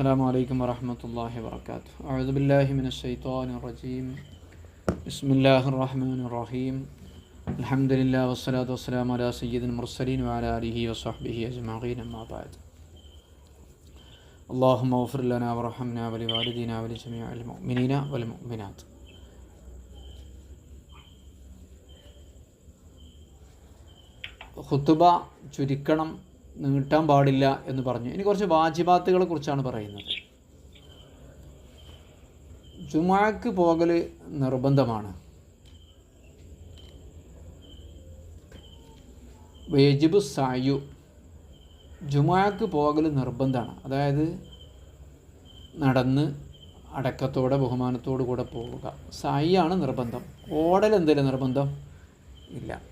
السلام عليكم ورحمة الله وبركاته أعوذ بالله من الشيطان الرجيم بسم الله الرحمن الرحيم الحمد لله والصلاة والسلام على سيد المرسلين وعلى آله وصحبه أجمعين أما بعد اللهم اغفر لنا وارحمنا ولوالدينا ولجميع المؤمنين والمؤمنات ഖുത്തുബ ചുരുക്കണം നീട്ടാൻ പാടില്ല എന്ന് പറഞ്ഞു. ഇനി കുറച്ച് വാജിബാത്തുകളെ കുറിച്ചാണ് പറയുന്നത്. ജുമാക്ക് പോകൽ നിർബന്ധമാണ്. വേജിബു സായു. ജുമാക്ക് പോകൽ നിർബന്ധമാണ്. അതായത് നടന്ന് അടക്കത്തോടെ ബഹുമാനത്തോടു കൂടെ പോവുക. സായിയാണ് നിർബന്ധം. ഓടൽ എന്തെങ്കിലും നിർബന്ധം? ഇല്ല.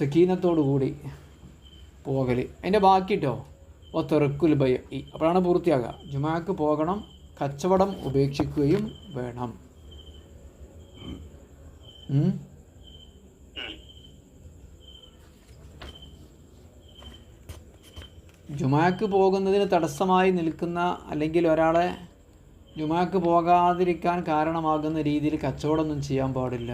സക്കീനത്തോടു കൂടി പോകൽ അതിന്റെ ബാക്കി കേട്ടോ ഓ തെറുക്കുൽ ബൈ അപ്പോഴാണ് പൂർത്തിയാകുക ജുമാക്ക് പോകണം കച്ചവടം ഉപേക്ഷിക്കുകയും വേണം. ജുമാക്ക് പോകുന്നതിന് തടസ്സമായി നിൽക്കുന്ന അല്ലെങ്കിൽ ഒരാളെ ജുമാക്ക് പോകാതിരിക്കാൻ കാരണമാകുന്ന രീതിയിൽ കച്ചവടമൊന്നും ചെയ്യാൻ പാടില്ല.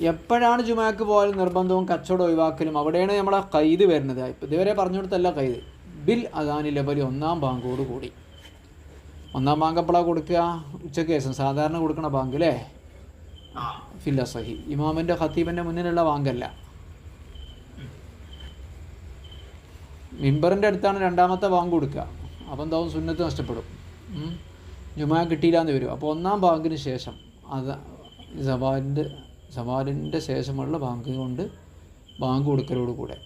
എപ്പോഴാണ് ജുമാക്ക് പോയാലും നിർബന്ധവും കച്ചവടം ഒഴിവാക്കലും അവിടെയാണ് നമ്മളെ കൈത് വരുന്നത്. ഇപ്പം ഇതുവരെ പറഞ്ഞു കൊടുത്തല്ല കൈത് ബിൽ അദാനി ലബലി ഒന്നാം ബാങ്കോട് കൂടി. ഒന്നാം ബാങ്ക് എപ്പോഴാണ് കൊടുക്കുക? ഉച്ചയ്ക്ക് ശേഷം. സാധാരണ കൊടുക്കണ ബാങ്ക് അല്ലേ ഫില്ല സഹി. ഇമാമിന്റെ ഖത്തീബിന്റെ മുന്നിലുള്ള ബാങ്കല്ല. മിമ്പറിന്റെ അടുത്താണ് രണ്ടാമത്തെ ബാങ്ക് കൊടുക്കുക. അപ്പം എന്താവും? സുന്നത്ത് നഷ്ടപ്പെടും. ജുമാ കിട്ടിയില്ലാന്ന് വരും. അപ്പോൾ ഒന്നാം ബാങ്കിന് ശേഷം അത് സവാലിന്റെ സവാലിന്റെ ശേഷമുള്ള ബാങ്ക് കൊണ്ട് ബാങ്ക് കൊടുക്കലോട് കൂടെ.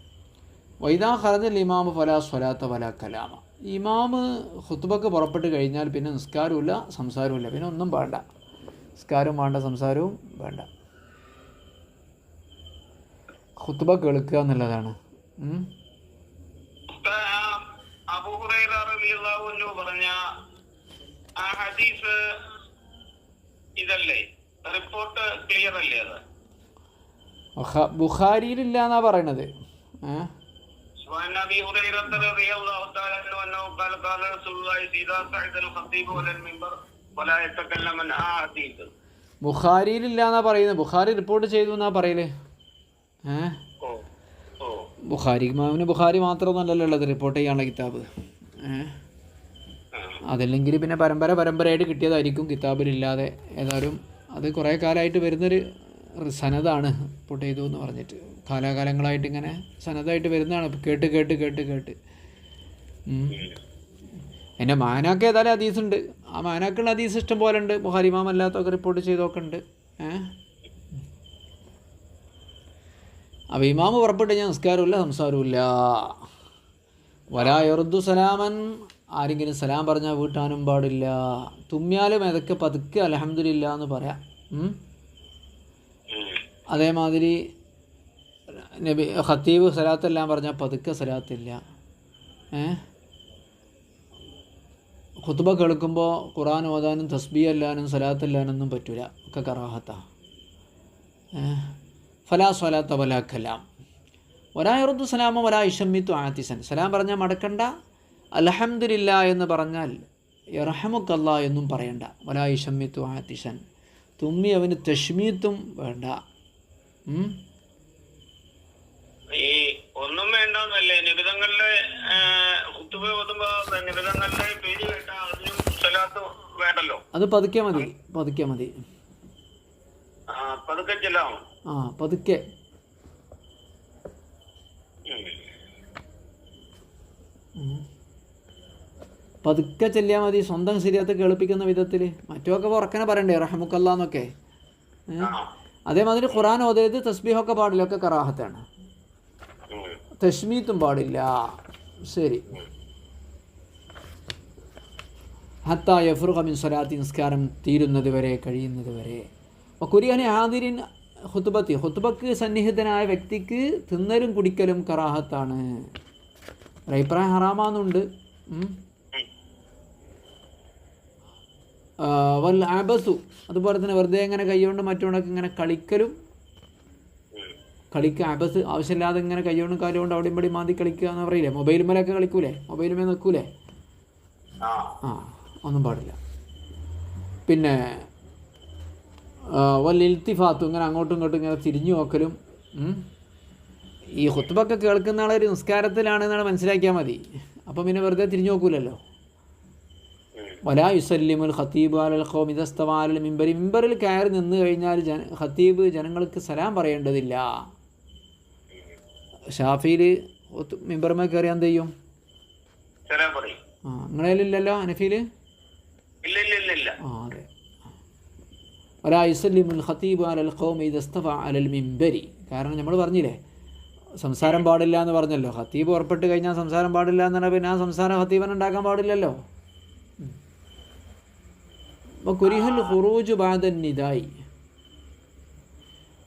വൈദാ ഹറദൽ ഇമാമ് ഫലാ സ്വലാത്ത ഫലാ കലാമ. ഇമാമ് ഹുത്തുബക്ക് പുറപ്പെട്ട് കഴിഞ്ഞാൽ പിന്നെ നിസ്കാരമില്ല സംസാരമില്ല പിന്നെ ഒന്നും വേണ്ട. നിസ്കാരവും വേണ്ട സംസാരവും വേണ്ട. ഹുത്തുബ കേൾക്കുക എന്നുള്ളതാണ്. ആ ഇതല്ലേ? റിപ്പോർട്ട് ക്ലിയർ അല്ലേ അത് ബുഖ- ബുഖാരിയിലില്ല എന്നാ പറയണത് ഏഹ് وعن ابي هريره رضي الله تعالى عنه انه قال قال رسول الله اذا صعد الخطيب على المنبر ولا يتكلم عن احاديث ബുഖാരിയിലില്ല എന്നാ പറയുന്നത് ബുഖാരി റിപ്പോർട്ട് ചെയ്തു എന്നാ പറയല് ഏഹ് ഓ ഓ ബുഖാരി ഇമാമിന് ബുഖാരി മാത്രമൊന്നുമല്ലല്ലോ ഉള്ളത് റിപ്പോർട്ട് ചെയ്യാനുള്ള കിതാബ് ഏഹ് ആ. അതല്ലെങ്കിൽ പിന്നെ പരമ്പര പരമ്പരയായിട്ട് കിട്ടിയതായിരിക്കും കിതാബിലില്ലാതെ ഏതായാലും അത് കുറേ കാലമായിട്ട് വരുന്നൊരു സനതാണ് പൊട്ടേതു എന്ന് പറഞ്ഞിട്ട്. കാലാകാലങ്ങളായിട്ട് ഇങ്ങനെ സനതായിട്ട് വരുന്നതാണ്. കേട്ട് കേട്ട് കേട്ട് കേട്ട്. എന്റെ മാനാക്ക് ഏതായാലും ഹദീസ് ഉണ്ട്. ആ മാനാക്കുള്ള ഹദീസ് ഇഷ്ടം പോലെ ഉണ്ട്. ബുഹാരി ഇമാം അല്ലാത്തൊക്കെ റിപ്പോർട്ട് ചെയ്തൊക്കെ ഉണ്ട്. ഏഹ് അപ്പോൾ ഇമാമ് പുറപ്പെട്ട് ഞാൻ നിസ്കാരമില്ല സംസാരമില്ല വലായുറുദു സലാമൻ ആരെങ്കിലും സലാം പറഞ്ഞാൽ വീട്ടാനും പാടില്ല. തുമ്മിയാലും ഏതൊക്കെ പതുക്കെ അലഹമില്ല എന്ന് പറയാം. അതേമാതിരി നബി ഖത്തീബ് സലാത്തെല്ലാം പറഞ്ഞാൽ പതുക്കെ സലാത്തില്ല. ഏ? ഖുത്ബ കേൾക്കുമ്പോൾ ഖുറാൻ ഓതാനും തസ്ബി അല്ലാനും സലാത്തല്ലാനൊന്നും പറ്റൂല. ഒക്കെ കറാഹത്ത. ഫലാ സലാത്ത വലാ കലാം. ഒരായുറുദ്ദു സലാമോ ഒരാ ഇഷമ്മിത്തു ആത്തിസൻ സലാം പറഞ്ഞാൽ മടക്കണ്ട. അലഹമില്ല എന്ന് പറഞ്ഞാൽ ഇറഹമുക്കല്ല എന്നും പറയണ്ട. വലായി ഷമ്മിത്തു ആത്തിസൻ തുമ്മി അവന് തഷ്മീത്തും വേണ്ട? ഈ ഒന്നും വേണ്ടെന്നല്ലേ പേര് കേട്ട അതിനും സ്വലാത്ത് വേണ്ടല്ലോ? അത് പതുക്കെ മതി പതുക്കെ മതി. ആ പതുക്കെ ചെല്ലാം. ആ പതുക്കെ. പതുക്കെ ചെല്ലിയാൽ മതി സ്വന്തം ശരീരത്തെ കേൾപ്പിക്കുന്ന വിധത്തിൽ മറ്റുമൊക്കെ ഉറക്കനെ പറയണ്ടേ റഹമുക്കല്ല എന്നൊക്കെ. അതേമാതിരി ഖുറാൻ ഓതരുത് തസ്ബീഹൊക്കെ പാടില്ല ഒക്കെ കറാഹത്താണ്. തശ്മീത്തും തഷ്മീത്തും പാടില്ല. ശരി. ഹത്ത യഫ്രുഖ മിൻ സ്വലാത്തി നിസ്കാരം തീരുന്നത് വരെ കഴിയുന്നത് വരെ. കുര്യാനി ആതിരിൻ ഹുത്തുബത്തി ഹുത്തുബക്ക് സന്നിഹിതനായ വ്യക്തിക്ക് തിന്നലും കുടിക്കലും കറാഹത്താണ്. അഭിപ്രായം ഹറാമാന്നുണ്ട് ഉം. ആ, വൽ അബസു. അതുപോലെ തന്നെ വെറുതെ ഇങ്ങനെ കൈകൊണ്ട് മറ്റുകൊണ്ടൊക്കെ ഇങ്ങനെ കളിക്കലും. കളിക്കുക അബസ് ആവശ്യമില്ലാതെ ഇങ്ങനെ കൈകൊണ്ട് കാലുകൊണ്ട് അവിടെയും പടി മാന്തി കളിക്കുക എന്ന് പറയില്ലേ? മൊബൈൽ മേലൊക്കെ കളിക്കൂലേ? മൊബൈൽ മേൽ നിൽക്കൂലേ? ആ. ഒന്നും പാടില്ല. പിന്നെ വൽ വല്ല ഇൽത്തിഫാത്തും ഇങ്ങനെ അങ്ങോട്ടും ഇങ്ങോട്ടും ഇങ്ങനെ തിരിഞ്ഞു നോക്കലും. ഈ ഹുത്തുബൊക്കെ കേൾക്കുന്ന ആളൊരു നിസ്കാരത്തിലാണെന്നാണ് മനസ്സിലാക്കിയാൽ മതി. അപ്പം പിന്നെ വെറുതെ തിരിഞ്ഞു നോക്കൂലല്ലോ. ഉം. വലാ യുസല്ലിമുൽ ഖത്തീബ് അലൽ ഖോം ഇതസ്തവാലൽ മിമ്പരി മിമ്പറിൽ കയറി നിന്ന് കഴിഞ്ഞാൽ ജന ഖത്തീബ് ജനങ്ങൾക്ക് സലാം പറയേണ്ടതില്ല. ഷാഫിയിൽ മിമ്പർമേ കയറി എന്ത് ചെയ്യും? ആ നിങ്ങളതിലില്ലല്ലോ അനഫീൽ ആ അതെ. വലാ യുസല്ലിമുൽ ഖത്തീബ് അലൽ ഖോം അലൽ മിമ്പരി കാരണം നമ്മൾ പറഞ്ഞില്ലേ സംസാരം പാടില്ല എന്ന് പറഞ്ഞല്ലോ. ഖത്തീബ് ഉറപ്പിട്ട് കഴിഞ്ഞാൽ സംസാരം പാടില്ല എന്ന് പറഞ്ഞാൽ പിന്നെ ആ സംസാരം ഹത്തീബൻ ഉണ്ടാക്കാൻ പാടില്ലല്ലോ. കുരിഹൽ ഖുറൂജ് ബാദൻ നിതായി.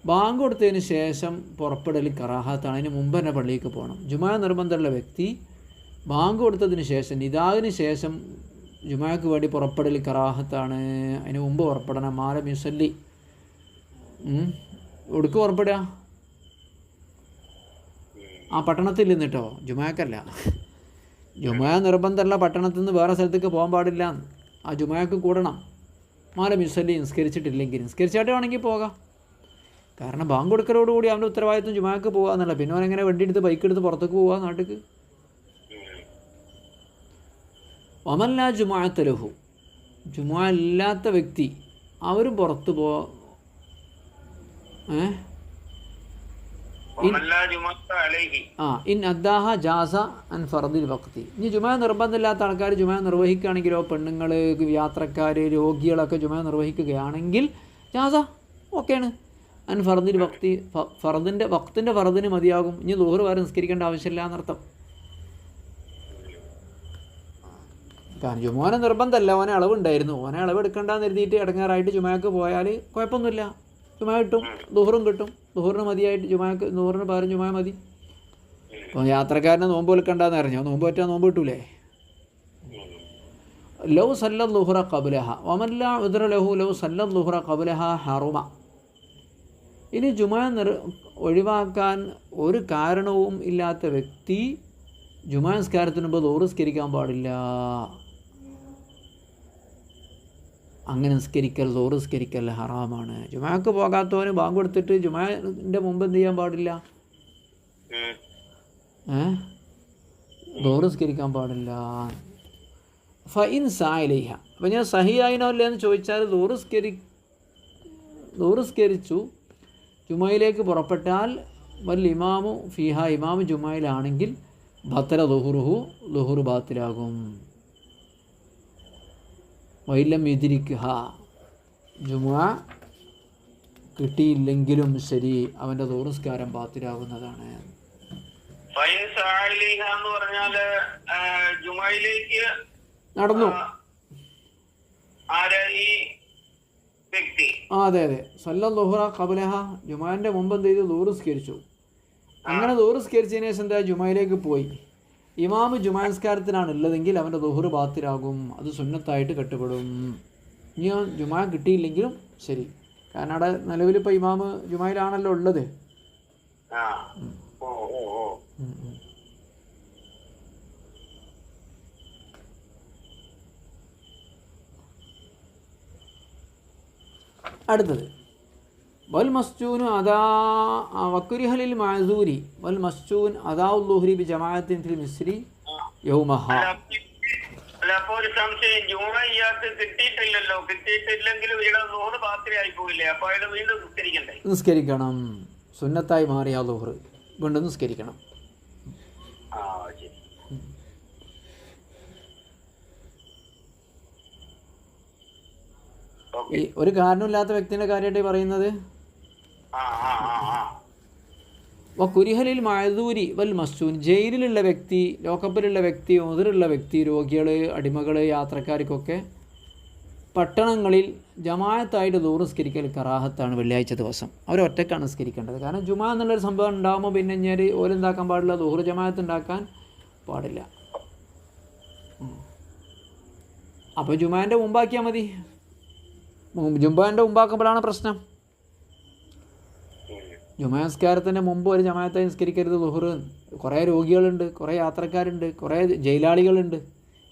ബാങ്ക് കൊടുത്തതിന് ശേഷം പുറപ്പെടൽ കറാഹത്താണ്. അതിന് മുമ്പ് തന്നെ പള്ളിയിലേക്ക് പോകണം. ജുമാ നിർബന്ധമുള്ള വ്യക്തി ബാങ്ക് കൊടുത്തതിന് ശേഷം നിതാവിന് ശേഷം ജുമാക്ക് വേണ്ടി പുറപ്പെടൽ കറാഹത്താണ്. അതിന് മുമ്പ് പുറപ്പെടണം. മാല മ്യൂസല്ലി ഒടുക്ക് പുറപ്പെടുക. ആ പട്ടണത്തിൽ നിന്നിട്ടോ? ജുമാക്കല്ല. ജുമാ നിർബന്ധമുള്ള പട്ടണത്തിൽ നിന്ന് വേറെ സ്ഥലത്തേക്ക് പോകാൻ പാടില്ല. ആ ജുമാക്ക് കൂടണം. മാല മ്യൂസല്ലി നിസ്കരിച്ചിട്ടില്ലെങ്കിൽ നിസ്കരിച്ചായിട്ട് വേണമെങ്കിൽ പോകാം. കാരണം ബാങ്ക് കൊടുക്കലോടുകൂടി അവന്റെ ഉത്തരവാദിത്വം ജുമാക്ക് പോകുക എന്നല്ല പിന്നെ അവൻ എങ്ങനെ വണ്ടി എടുത്ത് ബൈക്ക് എടുത്ത് പുറത്തേക്ക് പോവുക നാട്ടിക്ക്? ഒമല്ല ജുമാത്തലഹു ജുമാ ഇല്ലാത്ത വ്യക്തി അവരും പുറത്ത് പോ ഏ? വമല്ലാ ജുമഅത്ത അലൈഹി ആ ഇൻ അദ്ദാഹ ജാസ അൻ ഫർദിൽ ഇനി ജുമാ നിർബന്ധമില്ലാത്ത ആൾക്കാർ ജുമാ നിർവഹിക്കുകയാണെങ്കിലോ പെണ്ണുങ്ങൾ യാത്രക്കാർ രോഗികളൊക്കെ ജുമാ നിർവഹിക്കുകയാണെങ്കിൽ ജാസ ഓക്കെയാണ്. അൻ ഫർദിൽ വക്തി ഫർദിന്റെ വക്തിന്റെ ഫർദിന് മതിയാകും. ഇനി ദൂറ് വരെ നിസ്കരിക്കേണ്ട ആവശ്യമില്ല എന്നർത്ഥം. കാരണം ജുമോനെ നിർബന്ധമല്ല ഓനെ അളവുണ്ടായിരുന്നു. ഓനെ അളവ് എടുക്കണ്ടെന്ന് എഴുതിയിട്ട് ഇടങ്ങാറായിട്ട് ജുമാക്ക് പോയാൽ കുഴപ്പമൊന്നുമില്ല. ജുമാ കിട്ടും ദുഹറും കിട്ടും. ദുഹറിന് മതിയായിട്ട് ജുമാക്ക് നൂറിന് പകരം ജുമാ മതി. അപ്പോൾ യാത്രക്കാരനെ നോമ്പ് വിൽക്കണ്ടെന്ന് അറിഞ്ഞോ? നോമ്പ് പറ്റാൻ നോമ്പ് കിട്ടൂലേ? ലൗ സല്ല ലുഹുറ കബുലഹ വമല്ല ഉദ്ര ലഹു ലൗ സല്ല ലുഹുറ കബുലഹ ഹറുമ. ഇനി ജുമാ നിർ ഒഴിവാക്കാൻ ഒരു കാരണവും ഇല്ലാത്ത വ്യക്തി ജുമാ നിസ്കാരത്തിന് മുമ്പ് ദോറുസ്കരിക്കാൻ പാടില്ല. അങ്ങനെ നിസ്കരിക്കൽ സോർ നിസ്കരിക്കൽ ഹറാമാണ്. ജുമാക്ക് പോകാത്തവന് ബാങ്ക് കൊടുത്തിട്ട് ജുമാന്റെ മുമ്പ് എന്ത് ചെയ്യാൻ പാടില്ല. ഏ? നിസ്കരിക്കാൻ പാടില്ല. ഫൈൻ സായിലേഹ അപ്പം ഞാൻ സഹിയായിനോ അല്ലേ എന്ന് ചോദിച്ചാൽ ദോറ് സ്കരി സ്കരിച്ചു ജുമയിലേക്ക് പുറപ്പെട്ടാൽ വൽ ഇമാമു ഫിഹ ഇമാമു ജുമയിലാണെങ്കിൽ ബത്തല ദുഹുറുഹു ദുഹുറു ബാത്തിലാകും. വൈലം എതിരിക്കുക ജുമുഅ കിട്ടിയില്ലെങ്കിലും ശരി അവന്റെ തോറസ്കാരം പാത്തിരാകുന്നതാണ് നടന്നു. ആ അതെ അതെ. സല്ല ദുഹറ കബലഹ ജുമാന്റെ മുമ്പ് എന്ത് ചെയ്തു? ദൂർസ്കരിച്ചു അങ്ങനെ ദൂർസ്കരിച്ചതിന് ശേഷം എന്താ? ജുമയിലേക്ക് പോയി. ഇമാമ് ജുമാസ്കാരത്തിനാണ് ഉള്ളതെങ്കിൽ അവന്റെ ദുഹുർ ബാത്തിലാകും. അത് സുന്നത്തായിട്ട് കെട്ടുപെടും. ഇനി ജുമാ കിട്ടിയില്ലെങ്കിലും ശരി. കാരണം അവിടെ നിലവിലിപ്പോൾ ഇമാമ് ജുമായിലാണല്ലോ ഉള്ളത്. അടുത്തത്. വൽ മസ്ജൂനു അതാ വക്കുരിഹലിൽ മാസൂരി വൽ മസ്ജൂൻ അദാഉല്ലുഹരി ബി ജമാഅത്തിൻ ഫിൽ മിസ്രി യൗമഹ. അല്ല അപ്പൊ ഒരു സംശയം. ജൂണ ഇയാൾക്ക് കിട്ടിയിട്ടില്ലല്ലോ. കിട്ടിയിട്ടില്ലെങ്കിലും ഇവിടെ നൂറ് പാത്രയായി പോയില്ലേ? അപ്പൊ അയാൾ വീണ്ടും നിസ്കരിക്കണ്ടേ? നിസ്കരിക്കണം. സുന്നത്തായി മാറിയ ലോഹർ വീണ്ടും നിസ്കരിക്കണം. ഒരു കാരണമില്ലാത്ത വ്യക്തിന്റെ കാര്യമായിട്ട് പറയുന്നത്? കുരിഹലിൽ മഴദൂരി വൽ മസ്സൂൻ ജയിലിലുള്ള വ്യക്തി ലോക്കപ്പിലുള്ള വ്യക്തി മുതിരുള്ള വ്യക്തി രോഗികൾ അടിമകൾ യാത്രക്കാർക്കൊക്കെ പട്ടണങ്ങളിൽ ജമാഅത്തായിട്ട് ദൂരസ്കരിക്കൽ കറാഹത്താണ് വെള്ളിയാഴ്ച ദിവസം. അവർ നിസ്കരിക്കേണ്ടത്. കാരണം ജുമാ എന്നുള്ളൊരു സംഭവം ഉണ്ടാകുമ്പോൾ പിന്നെ ഞാൻ ഓലെന്താക്കാൻ പാടില്ല ദൂർ ജമായത്ത് ഉണ്ടാക്കാൻ പാടില്ല. അപ്പോൾ ജുമാന്റെ മുമ്പാക്കിയാൽ മതി. ജുമാന്റെ മുമ്പാക്കുമ്പോഴാണ് പ്രശ്നം. ജുമാസ്കാരത്തിന് മുമ്പ് ഒരു ജമാഅത്തെ നിസ്കരിക്കരുത് ലുഹുർ കുറേ രോഗികളുണ്ട് കുറേ യാത്രക്കാരുണ്ട് കുറേ ജയിലാളികളുണ്ട്.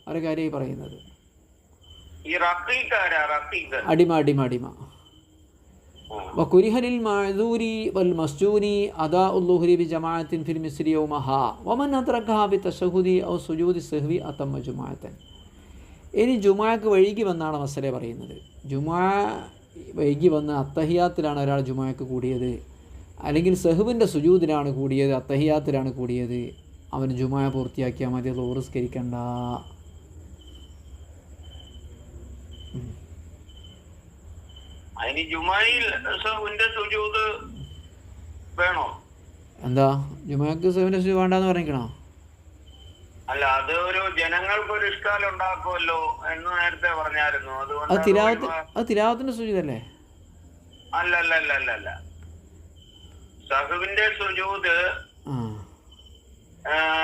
അവരെ ഈ പറയുന്നത് അടിമ അടിമ അടിമ. വക്കുരിഹനിൽ മഅദൂരി വൽ മസ്ജൂനി അദാ ഉല്ലുഹുരി ബി ജമാഅത്തിൻ ഫിൽ മിസ്രി യൗമഹ. വമൻ അദ്റക്കഹ ബി തശഹുദി ഔ സുജൂദി സഹ്വി അത്തമ്മ ജുമാഅത്തൻ. ഇനി ജുമാക്ക് വൈകി വന്നാണ് മസലെ പറയുന്നത്. ജുമാ വൈകി വന്ന് അത്തഹിയാത്തിലാണ് ഒരാൾ ജുമാക്ക് കൂടിയത്. അല്ലെങ്കിൽ സെഹുവിന്റെ സുജൂദിലാണ് കൂടിയത് അത്തഹിയാത്തിലാണ് കൂടിയത്. അവൻ ജുമായ പൂർത്തിയാക്കിയാൽ മതി സുജൂത് വേണോ? എന്താ? ജുമാക്ക് സെഹുവിന്റെ സുജൂദ് വേണ്ടെന്ന് പറഞ്ഞിക്കണോ അല്ല അത് ഒരു ജനങ്ങൾക്ക് ഒരു ഇഷ്കാലം ഉണ്ടാക്കുമല്ലോ എന്ന് നേരത്തെ പറഞ്ഞായിരുന്നു. അതുകൊണ്ട് അത് തിരാവത്തിന്റെ സുജൂതല്ലേ അല്ല അല്ല അല്ല അല്ല അല്ല സഹുവിന്റെ സുജൂത്.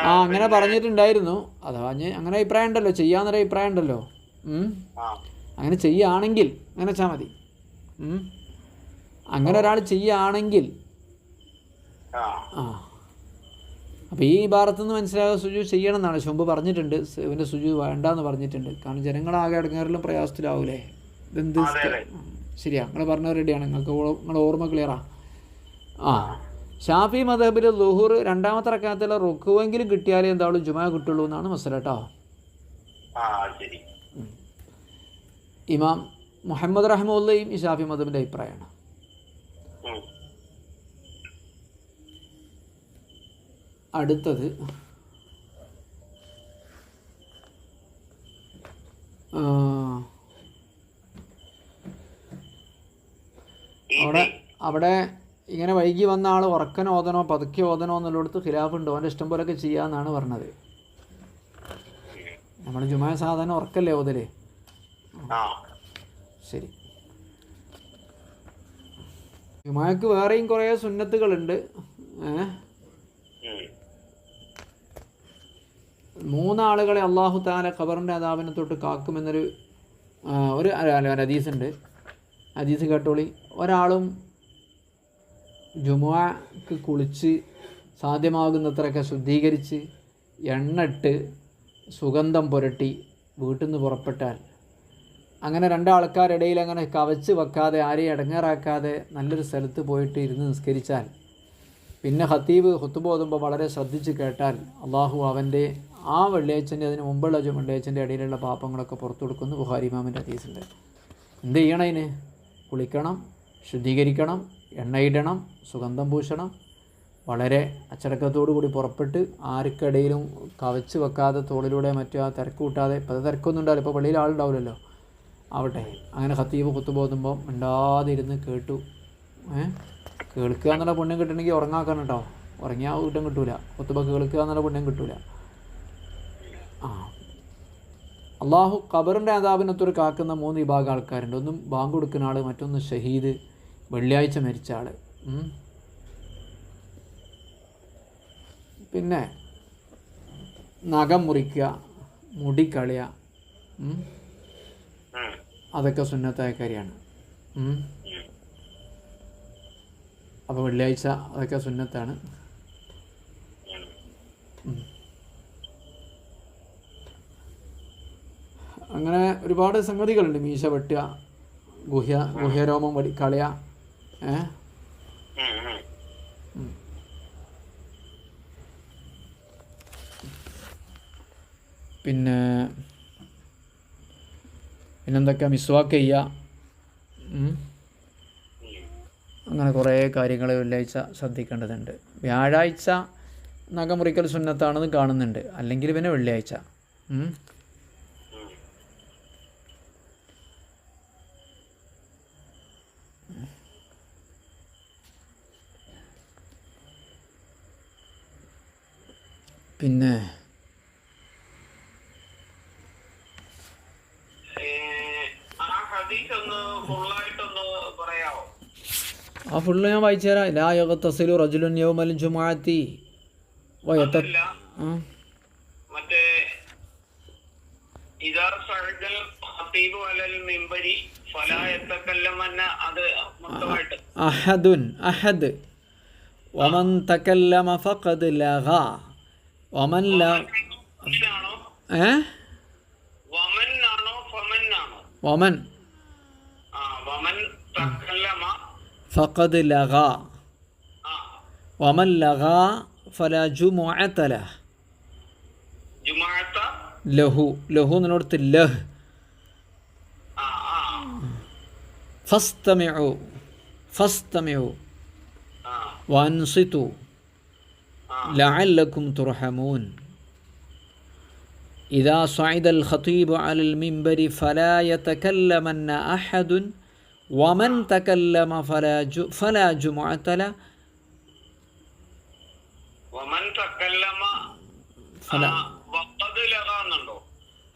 ആ അങ്ങനെ പറഞ്ഞിട്ടുണ്ടായിരുന്നു. അഥവാ അങ്ങനെ അഭിപ്രായം ഉണ്ടല്ലോ. ചെയ്യാന്നൊരു അഭിപ്രായം ഉണ്ടല്ലോ. ആ, അങ്ങനെ ചെയ്യുകയാണെങ്കിൽ അങ്ങനെ വെച്ചാൽ മതി. അങ്ങനെ ഒരാൾ ചെയ്യുകയാണെങ്കിൽ ആ, അപ്പൊ അപ്പോൾ ഈ ഭാഗത്തു നിന്ന് മനസ്സിലാകുക സുജു ചെയ്യണം എന്നാണ്. മുമ്പ് പറഞ്ഞിട്ടുണ്ട്. ഇവന്റെ സുജു വേണ്ടാന്ന് പറഞ്ഞിട്ടുണ്ട്. കാരണം ജനങ്ങളാകെ അടങ്ങാറിലും പ്രയാസത്തിലാവൂലേ? ഇതെന്ത്. ശരിയാ. നിങ്ങൾ പറഞ്ഞ റെഡിയാണ്. നിങ്ങൾക്ക് നിങ്ങളുടെ ഓർമ്മ ക്ലിയറാ ആ. ഷാഫി മദബിൽ ലുഹൂർ രണ്ടാമത്തെ റക്കാത്തിലെ റുക്കുവെങ്കിലും കിട്ടിയാലേ എന്താളും ജുമാ കിട്ടുള്ളൂ എന്നാണ് മസല കേട്ടോ ഇമാം മുഹമ്മദ് റഹ്മുല്ലയും ഈ ഷാഫി മദബിന്റെ അഭിപ്രായമാണ്. അടുത്തത്. അവിടെ അവിടെ വൈകി വന്ന ആൾ ഉറക്കനോ ഓതനോ പതുക്കെ ഓതനോ എന്നുള്ളിടത്ത് ഖിലാഫുണ്ട്. അവന്റെ ഇഷ്ടം പോലൊക്കെ ചെയ്യാന്നാണ് പറഞ്ഞത്. നമ്മൾ ജുമായ സാധാരണ ഉറക്കല്ലേ ഓതൽ? ശരി. ജുമാക്ക് വേറെയും കുറേ സുന്നത്തുകളുണ്ട്. ഏഹ് മൂന്നാളുകളെ അള്ളാഹു താല ഖബറിന്റെ അതാവിനെ തൊട്ട് കാക്കുമെന്നൊരു ഒരു ഹദീസുണ്ട്. ഹദീസ് കേട്ടോളി. ഒരാളും ജുമുഅക്ക് കുളിച്ച് സാധ്യമാകുന്നത്രയൊക്കെ ശുദ്ധീകരിച്ച് എണ്ണിട്ട് സുഗന്ധം പുരട്ടി വീട്ടിൽ നിന്ന് പുറപ്പെട്ടാൽ. അങ്ങനെ രണ്ടാൾക്കാരിടയിൽ അങ്ങനെ കവച്ച് വെക്കാതെ ആരെയും ഇടങ്ങേറാക്കാതെ നല്ലൊരു സ്ഥലത്ത് പോയിട്ട് ഇരുന്ന് നിസ്കരിച്ചാൽ പിന്നെ ഹത്തീബ് ഹുത്തുബ് ഓതുമ്പോൾ വളരെ ശ്രദ്ധിച്ച് കേട്ടാൽ അള്ളാഹു അവന്റെ ആ വെള്ളിയാഴ്ചന്റെ അതിന് മുമ്പുള്ള വെള്ളിയാഴ്ചന്റെ ഇടയിലുള്ള പാപ്പങ്ങളൊക്കെ പുറത്തു കൊടുക്കുന്നു ബുഹാരി ഇമാമിന്റെ ഹദീസുണ്ട്. എന്ത് ചെയ്യണം അതിന്? കുളിക്കണം ശുദ്ധീകരിക്കണം എണ്ണയിടണം സുഗന്ധം പൂശണം. വളരെ അച്ചടക്കത്തോടു കൂടി പുറപ്പെട്ട് ആർക്കിടയിലും കവച്ച് വെക്കാതെ തോളിലൂടെ മറ്റു ആ തിരക്ക് കൂട്ടാതെ ഇപ്പോൾ തിരക്കൊന്നും ഉണ്ടാവില്ല. ഇപ്പോൾ പള്ളിയിൽ ആളുണ്ടാവില്ലല്ലോ. ആവട്ടെ. അങ്ങനെ ഹത്തീബ് കുത്തുപോകുമ്പോൾ മിണ്ടാതെ ഇരുന്ന് കേട്ടു. ഏ? കേൾക്കുക എന്നുള്ള പുണ്യം കിട്ടണമെങ്കിൽ ഉറങ്ങാക്കണം കേട്ടോ. ഉറങ്ങിയാൽ കിട്ടും കിട്ടൂല. കുത്തുബ കേൾക്കുക എന്നുള്ള പുണ്യം കിട്ടൂല. ആ. അള്ളാഹു ഖബറിന്റെ അതാപിനത്തൊരു കാക്കുന്ന മൂന്ന് വിഭാഗം ആൾക്കാരുണ്ട്. ഒന്നും ബാങ്ക് കൊടുക്കുന്ന ആൾ മറ്റൊന്ന് ഷഹീദ്. വെള്ളിയാഴ്ച മരിച്ച ആൾ പിന്നെ നഖം മുറിക്കുക മുടി കളയുക. അതൊക്കെ സുന്നത്തായ കാര്യമാണ്. അപ്പോൾ വെള്ളിയാഴ്ച അതൊക്കെ സുന്നത്താണ് അങ്ങനെ ഒരുപാട് സംഗതികളുണ്ട് മീശ വെട്ടുക ഗുഹ്യ ഗുഹ്യരോമം വടി കളയുക. പിന്നെ പിന്നെന്തൊക്കെ മിസ്വാക്ക് ചെയ്യുക. അങ്ങനെ കുറേ കാര്യങ്ങൾ വെള്ളിയാഴ്ച ശ്രദ്ധിക്കേണ്ടതുണ്ട്. വ്യാഴാഴ്ച നഖമുറിക്കൽ സുന്നത്താണെന്ന് കാണുന്നുണ്ട്. അല്ലെങ്കിൽ പിന്നെ വെള്ളിയാഴ്ച. പിന്നെ ആ ഫുള്ള് ഞാൻ വായിച്ചു തരാം ലാ യഗത്തസിലു റജുലുൻ യൗമൽ ജുമാഅത്തി വയത്ത മറ്റേ ഇദാർ സഅദൽ ഖതീബു അലൽ മിമ്പരി ഫലാ യതകല്ലമന്ന അത് മൊത്തമായിട്ട്. അഹദുൻ അഹദ്. വമൻ തകല്ലമ ഫഖദ് ലഗ. ومن لا إيه؟ ومن نانو فمن نانو ومن؟ آه ومن تكلم فقد لغى. آه. ومن لغى فلا جمعة له. جمعة؟ له. له نورت له. آه، آه. فاستمعوا. فاستمعوا. آه. وأنصتوا. لعلكم ترحمون. إذا صعد الخطيب على المنبر فلا يتكلمن أحد ومن تكلم فلا فلا جمعة له. ومن تكلم فلا. آه، فقد لغى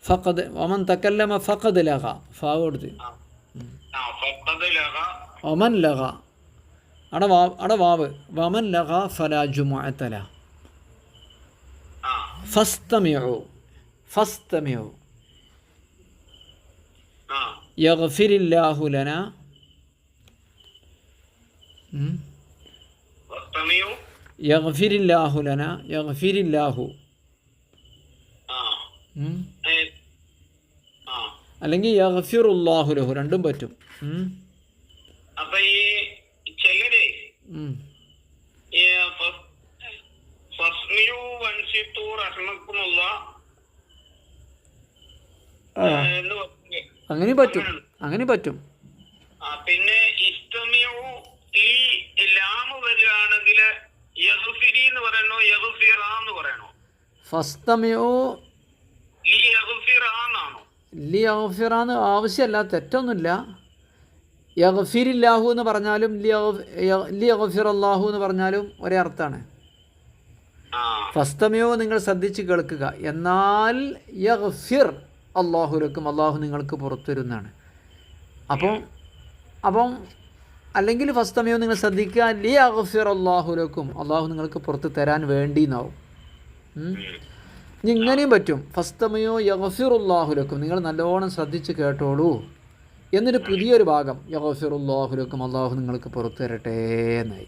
فقد ومن تكلم فقد لغى. فاورد فقد لغى. ومن لغى. അവിടെ വാ അവിടെ വാവ്. വമൻ ലഹ ഫലാജുമാത്തല ഫസ്തമിയോ ഫസ്തമിയോ യഗ്ഫിരില്ലാഹുലന യഗ്ഫിരില്ലാഹുലന യഗ്ഫിരില്ലാഹു അല്ലെങ്കിൽ യഗ്ഫിറുല്ലാഹുലഹു രണ്ടും പറ്റും. അപ്പോൾ ഈ റഹ്മക്കുമുള്ള എന്ന് അങ്ങനെ പറ്റും? അങ്ങനെ. പറ്റും. പിന്നെ ഇസ്തമിയു ഈ ലാമ് വരികയാണെങ്കിൽ യഹുഫിരി എന്ന് പറയണോ യഹുഫിറ എന്ന് പറയണോ? ഫസ്തമിയോ ഈ യഹുഫിറ എന്നാണോ ലി യഗ്ഫിറാന്ന് ആവശ്യമല്ല തെറ്റൊന്നുമില്ല. യഗ്ഫിരില്ലാഹു എന്ന് പറഞ്ഞാലും ലി അല്ലാഹു എന്ന് പറഞ്ഞാലും ഒരേ അർത്ഥമാണ് ഫസ്തമയോ നിങ്ങൾ ശ്രദ്ധിച്ച് കേൾക്കുക. എന്നാൽ യഗ്ഫിർ അള്ളാഹുലക്കും അള്ളാഹു നിങ്ങൾക്ക് പുറത്തുവരുന്നതാണ്. അപ്പം അപ്പം അല്ലെങ്കിൽ ഫസ്തമയോ നിങ്ങൾ ശ്രദ്ധിക്കുക ലി അഗ്ഫിർ അള്ളാഹുലക്കും അള്ളാഹു നിങ്ങൾക്ക് പുറത്ത് തരാൻ വേണ്ടി എന്നാവും ഇങ്ങനെയും പറ്റും. ഫസ്തമയോ യഗ്ഫിർ അള്ളാഹുലക്കും നിങ്ങൾ നല്ലോണം ശ്രദ്ധിച്ച് കേട്ടോളൂ. എന്നൊരു പുതിയൊരു ഭാഗം യഗ്ഫിർ അള്ളാഹുലക്കും അള്ളാഹു നിങ്ങൾക്ക് പുറത്തു തരട്ടെ എന്നായി.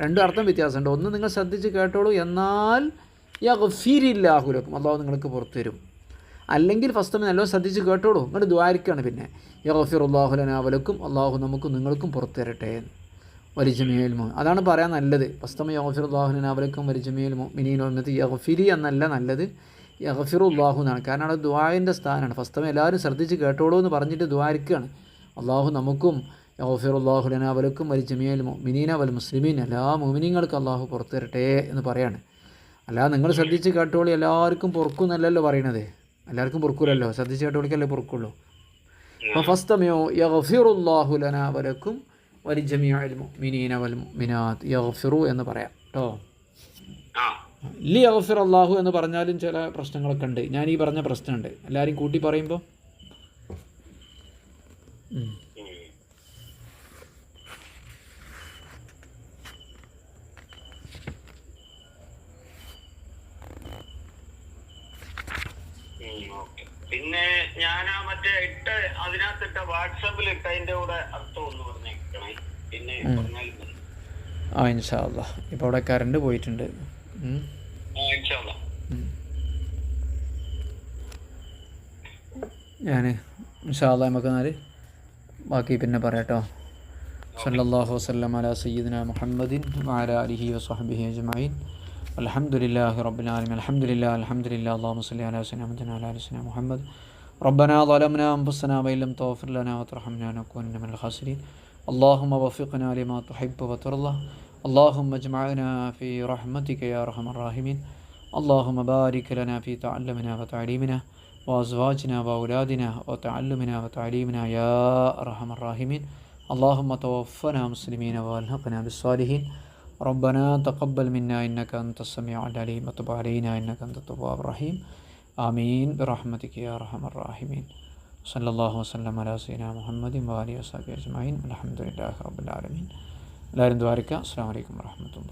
രണ്ടും അർത്ഥം വ്യത്യാസമുണ്ട്. ഒന്ന് നിങ്ങൾ ശ്രദ്ധിച്ച് കേട്ടോളൂ. എന്നാൽ യഗ്ഫിരില്ലാഹുലക്കും അള്ളാഹു നിങ്ങൾക്ക് പുറത്തു തരും അല്ലെങ്കിൽ ഫസ്റ്റ് നല്ലോ ശ്രദ്ധിച്ച് കേട്ടോളൂ. ഇങ്ങോട്ട് ദ്വാരിക്കാണ് പിന്നെ. യഗ്ഫിറുല്ലാഹുലനാവലക്കും അള്ളാഹു നമുക്കും നിങ്ങൾക്കും പുറത്തു തരട്ടെ വലിജമിയൽ മോ അതാണ് പറയാൻ നല്ലത്. ഫസ്തമ യഗ്ഫിറുല്ലാഹുലനാവലക്കും വലിജമിയൽ മോ മിനീനോ എന്നത് യഗ്ഫിരി എന്നല്ല നല്ലത്. യഗ്ഫിറുല്ലാഹു എന്നാണ്. കാരണം അത് ദ്വായന്റെ സ്ഥാനമാണ്. ഫസ്തമ എല്ലാവരും ശ്രദ്ധിച്ച് കേട്ടോളൂ എന്ന് പറഞ്ഞിട്ട് ദ്വാരിക്കുകയാണ് അള്ളാഹു നമുക്കും യഗ്ഫിറുല്ലാഹു ലനാ വലക്കും വലി ജമിയൽ മുഅ്മിനീന വൽ മുസ്ലിമീൻ. എല്ലാ മോമിനീങ്ങൾക്കും അള്ളാഹു പുറത്തു തരട്ടെ എന്ന് പറയാണ്. അല്ലാതെ നിങ്ങൾ ശ്രദ്ധിച്ച് കേട്ടോളി എല്ലാവർക്കും പൊറുക്കുന്നല്ലല്ലോ പറയണത്. എല്ലാവർക്കും പൊറുക്കൂലല്ലോ. ശ്രദ്ധിച്ച് കേട്ടോളിക്കല്ലേ പൊറുക്കുള്ളൂ. അപ്പോൾ ഫസ്തമയോ യഗ്ഫിറുല്ലാഹു ലനാ വലക്കും വലി ജമിയൽ മുഅ്മിനീന വൽ മിനാത് യഫിറു എന്ന് പറയാം കേട്ടോ ലി അഫിർ അള്ളാഹു എന്ന് പറഞ്ഞാലും ചില പ്രശ്നങ്ങളൊക്കെ ഉണ്ട്. ഞാൻ ഈ പറഞ്ഞ പ്രശ്നമുണ്ട്. എല്ലാവരും കൂട്ടി പറയുമ്പോൾ പിന്നെ ഞാൻ ആ മറ്റേ ഇട്ട അതിനകത്തിട്ട വാട്സാപ്പിൽ ഇട്ട അതിന്റെ കൂടെ അർത്ഥം ഒന്ന് പറഞ്ഞേക്കണേ. പിന്നെ. ആ ഇൻഷാ ഇപ്പൊ അവിടെ കറണ്ട് പോയിട്ടുണ്ട്. ഞാൻ ഇൻഷാല്ല നമുക്ക് നാല് ബാക്കി പിന്നെ പറയാട്ടോ. സല്ലാഹു വസല്ലം അല സയ്യിദിന മുഹമ്മദിൻ വഅല അലിഹി വസഹ്ബിഹി അജ്മഈൻ. അൽഹംദുലില്ലാഹി റബ്ബിൽ ആലമീൻ അൽഹംദുലില്ലാ അൽഹംദുലില്ലാ അല്ലാഹുമ്മ സ്വല്ലി അലാ സയ്യിദിന മുഹമ്മദിൻ വഅല ആലി സയ്യിദിന മുഹമ്മദ് ربنا ظلمنا أنفسنا وإن لم تغفر لنا وترحمنا لنكونن من الخاسرين اللهم وفقنا لما تحب وترضى اللهم اجمعنا في رحمتك يا أرحم الراحمين اللهم بارك لنا في تعلمنا وتعليمنا وأزواجنا وأولادنا وتعلمنا وتعليمنا يا أرحم الراحمين اللهم توفنا مسلمين والحقنا بالصالحين ربنا تقبل منا إنك أنت السميع العليم وتب علينا إنك أنت التواب الرحيم آمين برحمتك يا أرحم الراحمين صلى الله وسلم على سيدنا محمد وآله وصحبه أجمعين الحمد لله رب العالمين എല്ലാവരും ദ്വാരിക്കുക അസ്സാം വലൈക്കും വാഹമത്തുള്ള